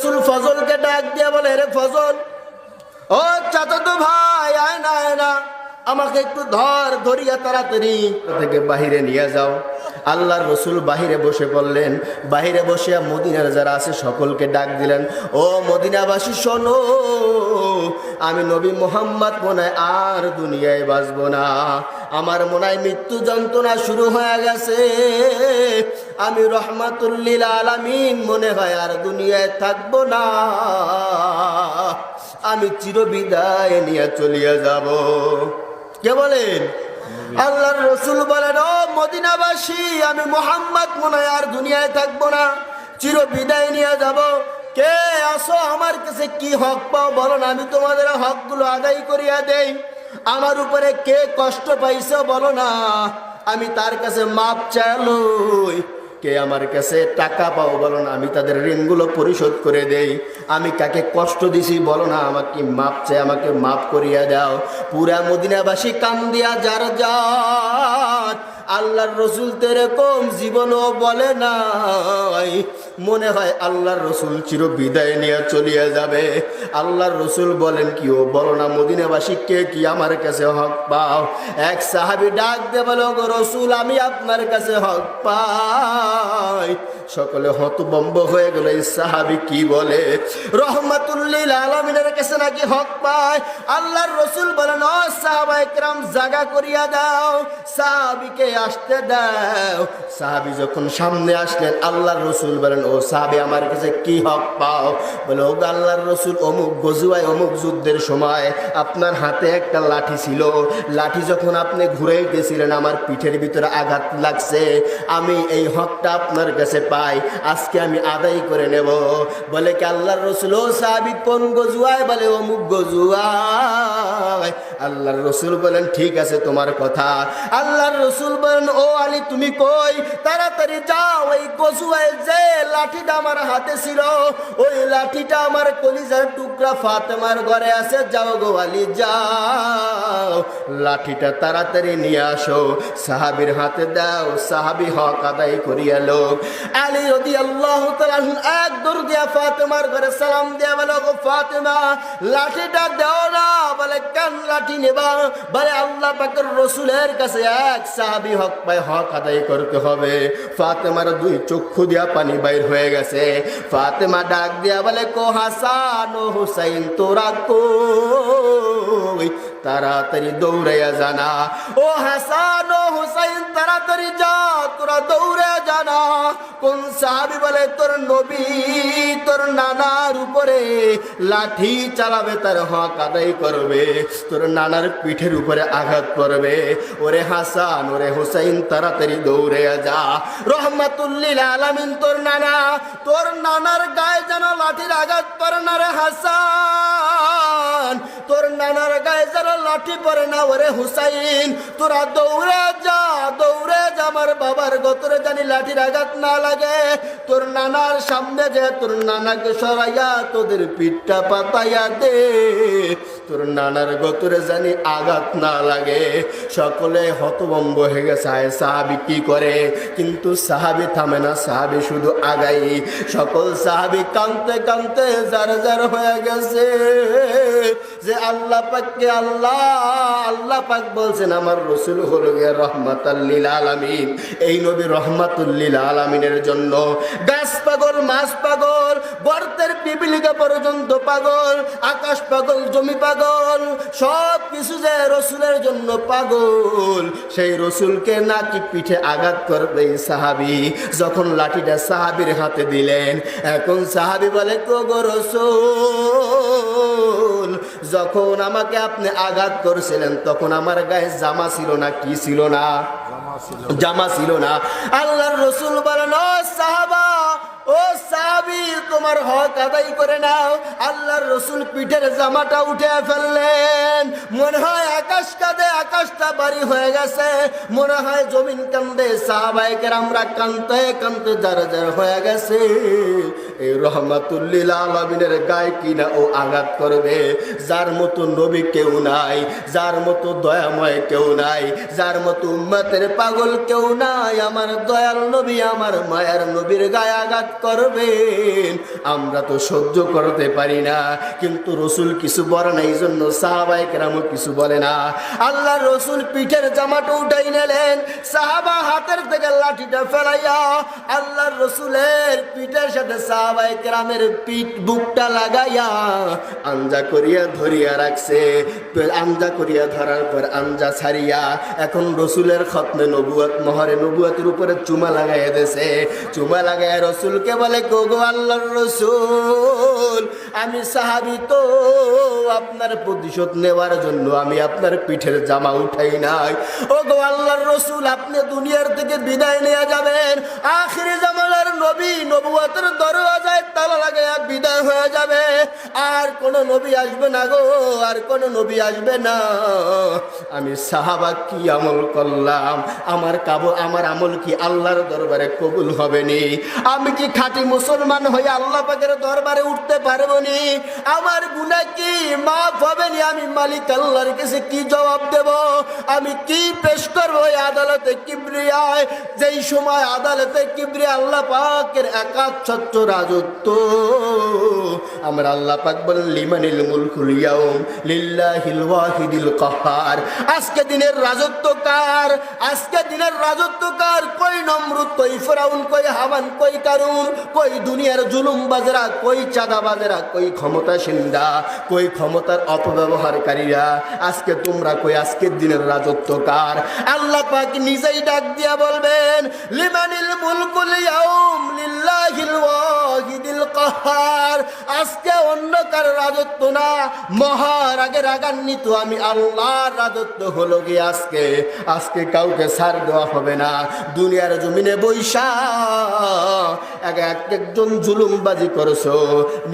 রসুল ফজলকে ডাক দিয়ে বলে রে ফজল, ও চাচাতো ভাই, আয় না আয় না। আমাকে একটু ধর, ধরিয়া তাড়াতাড়ি থেকে বাহিরে নিয়ে যাও। আল্লাহর রসুল বাহিরে বসে পড়লেন। বাহিরে বসে মদিনার যারা আছে, সকলকে ডাক দিলেন, ও মদিনাবাসী, শোনো, আমি নবী মোহাম্মদ মনে আর দুনিয়ায় বাঁচবো না। আমার মনে হয় মৃত্যু যন্ত্রণা শুরু হয়ে গেছে। আমি রহমাতুল্লিল আলামিন মনে হয় আর দুনিয়ায় থাকব না। আমি চিরবিদায় নিয়ে চলিয়ে যাব। কে বলেন? আল্লাহর রসুল বলেন, ও মদিনাবাসী, আমি মোহাম্মদ মনে হয় আর দুনিয়ায় থাকব না। চির বিদায় নিয়ে যাব। কে আসো আমার কাছে কি হক পাও বলো না। আমি তোমাদের হকগুলো আদায় করিয়া দেই। আমার উপরে কে কষ্ট পাইছে বলো না? আমি তার কাছে মাপ চালুই কে আমার কাছে টাকা পাও বলো না? আমি তাদের ঋণগুলো পরিশোধ করে দেই। আমি কাকে কষ্ট দিছি বলো না? আমাকে মাপ চাই, আমাকে মাপ করিয়া দাও। পুরা মদিনাবাসী কান্দিয়া যার যার আল্লাহর রসুল তেরকম জীবনও বলে নাই। মনে হয় আল্লাহর রসুল চির বিদায় নিয়ে চলিয়া যাবে। আল্লাহর রসুল বলেন কি, ও বলো না মদিনাবাসী কে আমার কাছে হক পাও? এক সাহাবি ডাক দে বলো গো রসুল, আমি আপনার কাছে হক পাই। সকলে হতবম্ব হয়ে গেল। এই সাহাবি কি বলে? রহমাতুল্লিল আলমিনের কাছে নাকি হক পায় আল্লাহর রসুল বলেন, ও সাহাবা একরাম জাগা করিয়া দাও। সাহাবিকে আসতে দাও। সাহাবি যখন সামনে আসলেন, আল্লাহর রসুল বলেন, ও সাহাবি, আমার কাছে কি হক পাও? বলে ও আল্লাহর রসুল, অমুক গজুয়ায়, অমুক যুদ্ধের সময় আপনার হাতে একটা লাঠি ছিল। লাঠি যখন আপনি ঘুরাইতেছিলেন, আমার পিঠের ভিতরে আঘাত লাগছে। আমি এই হকটা আপনার কাছে পাই। আজকে আমি আদায় করে নেব। বলে কি আল্লাহর রসুল, ও সাহাবি, কোন গজুয়ায়? বলে, অমুক গজুয়ায়। আল্লাহর রসুল বলেন, ঠিক আছে, তোমার কথা। আল্লাহর রসুল বলেন, ও আলী, তুমি কই? তাড়াতাড়ি যাও ওই গজুয়ায় যে লাঠিটা আমার হাতে ছিল, ওই লাঠিটা আমার কলিজার টুকরা ফাতেমার ঘরে আছে। যাও গো আলী, যাও। লাঠিটা তাড়াতাড়ি নিয়ে আসো। সাহাবির হাতে দাও, সাহাবি হক আদায় করিয়া লোক। আলী রদি আল্লাহ এক দৌড় দিয়া ফাতেমার ঘরে সালাম দিয়া বলো গো ফাতেমা, লাঠিটা দেও না। বলে, কেন লাঠি নেবা? বলে, আল্লাহ পাকের রসুলের কাছে এক সাহাবি হক পায় হক আদায় করতে হবে। ফাতেমার দুই চক্ষু দিয়া পানি বাইর হয়ে গেছে। ফাতেমা ডাক দিয়া বলে, কো হাসান হুসাইন, তোরা কই? তাড়াতাড়ি দৌড়াইয়া জানা। ও হাসান, ও হুসাইন, তাড়াতাড়ি যা, তোরা দৌড়ে জানা। কোন সাহাবি বলে, তোর নবী, তোর নানার উপরে লাঠি চালাবে, তার হক আদায় করবে, তোর নানার পিঠের উপরে আঘাত করবে। ওরে হাসান, ওরে হুসাইন, তাড়াতাড়ি দৌড়ে যা। রহমাতুল্লিল আলামিন, তোর নানা, তোর নানার গায়ে যেন লাঠির আঘাত করে না রে হাসান। তোর নানার গায়ে যারা লাঠি পরে না ওরে হুসাইন। তোরা দৌড়ে যা দৌড়ে যা আমার বাবার গতরে জানি লাঠির আঘাত না লাগে। তোর নানার সামনে যে তোর নানাকে সরাইয়া তোদের পিঠটা পাতাইয়া দে। তোর নানার গতরে জানি আঘাত না লাগে। সকলে হতবম্ব হয়ে গেছে সাহাবি কি করে? কিন্তু সাহাবি থামে না, সাহাবি শুধু আগাই। সকল সাহাবি কানতে কানতে যার যার হয়ে গেছে। যে আল্লাহ পাককে আল্লাহ আল্লাহ পাক বলছেন, আমার রসুল হল গিয়া রহমাতাল্লিল আলামিন। এই নবী রহমাতুল্লিল আলামিনের জন্য গাছ পাগল, মাছ পাগল, গর্তের পিপিলিকা পর্যন্ত পাগল, আকাশ পাগল, জমি পাগল, সব কিছু যে রসুলের জন্য পাগল, সেই রসুলকে নাকি পিঠে আঘাত করবে সাহাবি। যখন লাঠিটা সাহাবির হাতে দিলেন, এখন সাহাবি বলে, কোগো রসুল যখন আমাকে আপনি আঘাত করেছিলেন তখন আমার গায়ে জামা ছিল না কি ছিল না? জামা ছিল। না। আল্লাহর রসুল বলেন ও সাহাবা ও সাহাবি তোমার হক আদায় করে নাও। আল্লাহর রসুল পিঠের জামাটা উঠে ফেললেন। মনে হয় আকাশ কাঁদে আকাশটা বাড়ি হয়ে গেছে। মনে হয় জমিন কান্দে সাহাবাইকের আমরা কানতে কানতে যার যার হয়ে গেছে। এই রহমাতুল্লিল আলমিনের গায়ে কিনা ও আঘাত করবে। যার মতো নবী কেউ নাই, যার মতো দয়াময় কেউ নাই, যার মতো উম্মতের পাগল কেউ নাই। আমার দয়াল নবী আমার মায়ার নবীর গায়ে আঘাত করবেন। আমরা তো সহ্য করতে পারি না, কিন্তু রসুল কিছু বলে না এই জন্য সাহাবাই কেরামও কিছু বলে না। আল্লাহ রসুল পিঠের জামাটা উঠাই নিলেন, সাহাবা হাতের থেকে লাঠিটা ফেলাইয়া আল্লাহ রসুলের পিঠের সাথে সাহাবাই কেরামের পিঠ বুকটা লাগাইয়া আঞ্জা করিয়া ধরিয়া রাখছে। আঞ্জা করিয়া ধরার পর আঞ্জা ছাড়িয়া এখন রসুলের নবুয়াত, মহরে নবুয়াতের উপরে চুমা লাগাইয়া দেছে চুমা লাগাইয়া রসুলকে বলে, গোগো আল্লাহর রসুল, আমি সাহাবি তো, আপনার প্রতিশোধ নেওয়ার জন্য আমি আপনার পিঠের জামা উঠাই নাই। ও গো আল্লাহর রসুল, আপনি দুনিয়ার থেকে বিদায় নিয়ে যাবেন। আখিরি জামানার নবী নবুয়াতের দরওয়াজায় তালা লাগাইয়া বিদায় হয়ে যাবে। আর কোন নবী আসবে না গো, আর কোন নবী আসবে না। আমি সাহাবা কি আমল করলাম? আমার কাবু, আমার আমল কি আল্লাহর দরবারে কবুল হবে নি? আমি কি খাঁটি মুসলমান হয়ে আল্লাহ পাকের দরবারে উঠতে পারব নি? আমার গুণা কি? মাফ হবে নি আমি মালিক আল্লাহর কাছে কি জবাব দেব? আমি কি পেশ করব এই আদালতে কিবরিয়ায়? যেই সময় আদালতে কিবরিয়া আল্লাহ পাকের একাচ্ছত্র রাজত্ব। আমার আল্লাহ পাক বলেন, লিমানিল মুলকুল ইয়াউম লিল্লাহিল ওয়াহিদিল কাহার। আজকে দিনের রাজত্ব কার? আজকে দিনের রাজত্ব কার? কই নমরুদ, কই ফেরাউন, কই হামান, কই কারুন? কই দুনিয়ার জুলুম বাজরা কই চাঁদা বাজরা কই ক্ষমতাসীনরা, কই ক্ষমতার অপব্যবহারকারীরা, আজকে তোমরা কই, আজকের দিনের রাজত্ব কার? আল্লাহ পাক নিজেই ডাক দিয়া বলবেন, লিমানিল মুলকুল ইয়াউম লিল্লাহিল আজকে রাজত্ব না মহারাগে রাগান্বিত আমি আল্লাহর রাজত্ব হলো আজকে? আজকে কাউকে ছাড় দেওয়া হবে না। দুনিয়ার জমিনে বৈশা, এক এক একজন জুলুমবাজি করেছ,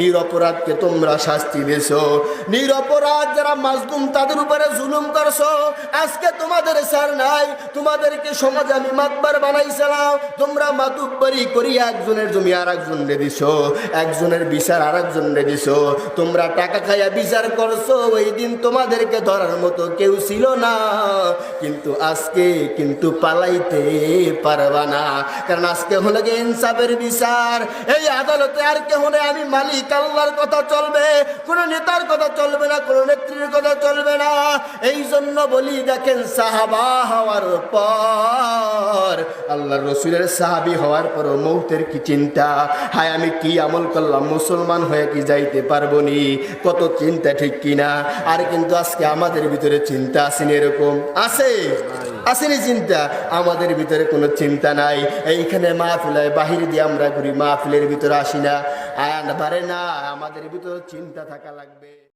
নিরপরাধকে তোমরা শাস্তি দিয়েছ। নিরপরাধ যারা মাজলুম, তাদের উপরে জুলুম করছ। আজকে তোমাদের সার নাই, তোমাদেরকে সমাজে আমি মাতবার বানাইছিলাম। তোমরা মাতুব্বারি করি একজনের জমি আর একজন দিছো। একজনের বিচার আর একজন দিছো। তোমরা টাকা খাইয়া বিচার করছ, ওই দিন তোমাদেরকে ধরার মতো কেউ ছিল না। কিন্তু আজকে কিন্তু পালাইতে পারবা না। কারণ আজকে হলে গিয়ে ইনসাফের বিচার। এই আদালতে আর কে হলে আমি মালিক, আল্লাহর কথা চলবে। কোন নেতার কথা চলবে না, কোন নেত্রীর কথা চলবে না। এই জন্য বলি, দেখেন সাহাবা হওয়ার পর আল্লাহ রসুলের সাহাবি হওয়ার পর মৌতের কি চিন্তা? হায় আমি কি আমল করলাম? মুসলমান হয়ে কি যাইতে পারব নি? কত চিন্তা, ঠিক কিনা আর কিন্তু আজকে আমাদের ভিতরে চিন্তা আসেনি এরকম? আছে। আসেনি চিন্তা? আমাদের ভিতরে কোনো চিন্তা নাই। এইখানে মাহফিলায় বাহির দিয়ে আমরা ঘুরি, মাহফিলের ভিতরে আসি না। আর পারে না, আমাদের ভিতরে চিন্তা থাকা লাগবে।